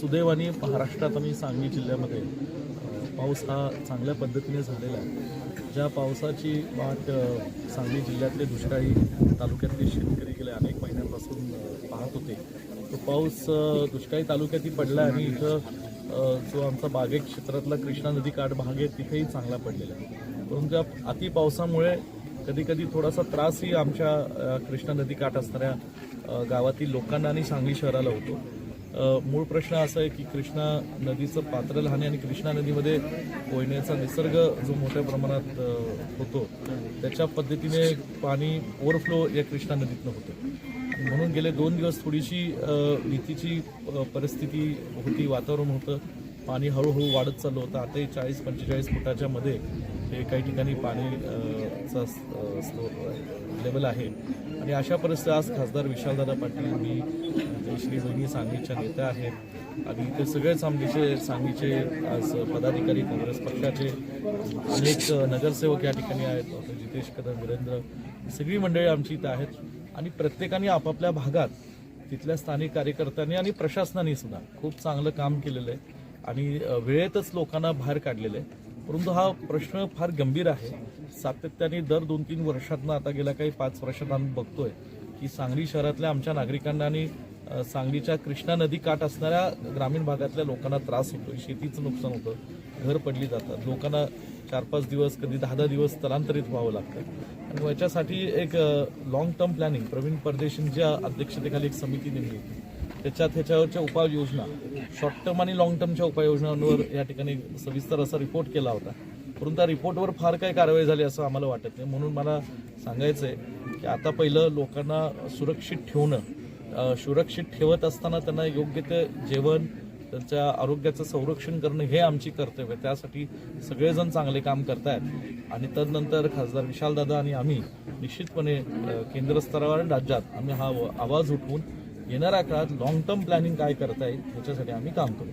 सुदैवाने महाराष्ट्रात आणि सांगली जिल्ह्यामध्ये पाऊस हा चांगल्या पद्धतीने झालेला आहे. ज्या पावसाची वाट सांगली जिल्ह्यातले दुष्काळी तालुक्यातले शेतकरी गेल्या अनेक महिन्यांपासून पाहत होते. तो पाऊस दुष्काळी तालुक्यातही पडला आणि इथं जो आमचा बागेत क्षेत्रातला कृष्णा नदी काठ भाग आहे तिथेही चांगला पडलेला आहे. परंतु त्या अति पावसामुळे कधी कधी थोडासा त्रासही आमच्या कृष्णा नदी काठ असणाऱ्या गावातील लोकांना आणि सांगली शहराला होतो. मूळ प्रश्न असा आहे की कृष्णा नदीचं पात्र लहान आहे आणि कृष्णा नदीमध्ये कोयण्याचा निसर्ग जो मोठ्या प्रमाणात होतो त्याच्या पद्धतीने पाणी ओव्हरफ्लो या कृष्णा नदीतनं होतं. म्हणून गेले दोन दिवस थोडीशी भीतीची परिस्थिती होती वातावरण होतं पाणी हळूहळू वाढत चाललं होतं. आताही चाळीस पंचेचाळीस फुटाच्या मध्ये हे काही ठिकाणी पाणी अ, लेवल आहे. आणि अशा परिस्थितीत आज खासदार विशालदादा पाटील मी जयश्री बहिणी सांगलीच्या नेत्या आहेत आणि ते सगळे सांगलीचे सांगलीचे आज पदाधिकारी काँग्रेस पक्षाचे अनेक नगरसेवक या ठिकाणी आहेत. डॉक्टर जितेश कदम वीरेंद्र सगळी मंडळी आमची इथं आहेत. आणि प्रत्येकाने आपापल्या भागात तिथल्या स्थानिक कार्यकर्त्यांनी आणि प्रशासनाने सुद्धा खूप चांगलं काम केलेलं आहे. आणि वेळेतच लोकांना बाहेर काढलेलं आहे. परंतु हा प्रश्न फार गंभीर आहे. सातत्याने दर दोन तीन वर्षातनं आता गेल्या काही पाच वर्षात आम्ही बघतोय की सांगली शहरातल्या आमच्या नागरिकांना आणि सांगलीच्या कृष्णा नदी काठ असणाऱ्या ग्रामीण भागातल्या लोकांना त्रास होतोय. शेतीचं नुकसान होतं. घर पडली जातात. लोकांना चार पाच दिवस कधी दहा दहा दिवस स्थलांतरित व्हावं लागतं. आणि याच्यासाठी एक लॉंग टर्म प्लॅनिंग प्रवीण परदेशींच्या अध्यक्षतेखाली एक समिती नेमली होती. त्याच्यात ह्याच्यावरच्या उपाययोजना शॉर्ट टर्म आणि लॉंग टर्मच्या उपाययोजनांवर या ठिकाणी सविस्तर असा रिपोर्ट केला होता. परंतु त्या रिपोर्टवर फार काही कारवाई झाली असं आम्हाला वाटत नाही. म्हणून मला सांगायचं आहे की आता पहिलं लोकांना सुरक्षित ठेवणं सुरक्षित ठेवत असताना त्यांना योग्य ते जेवण त्यांच्या आरोग्याचं संरक्षण करणं हे आमची कर्तव्य आहे. त्यासाठी सगळेजण चांगले काम करतायत. आणि तदनंतर खासदार विशालदादा आणि आम्ही निश्चितपणे केंद्रस्तरावर केंद्र स्तरावर आणि राज्यात आम्ही हा आवाज उठवून येणाऱ्या काळात लॉंग टर्म प्लॅनिंग काय करता येईल ह्याच्यासाठी आम्ही काम करू.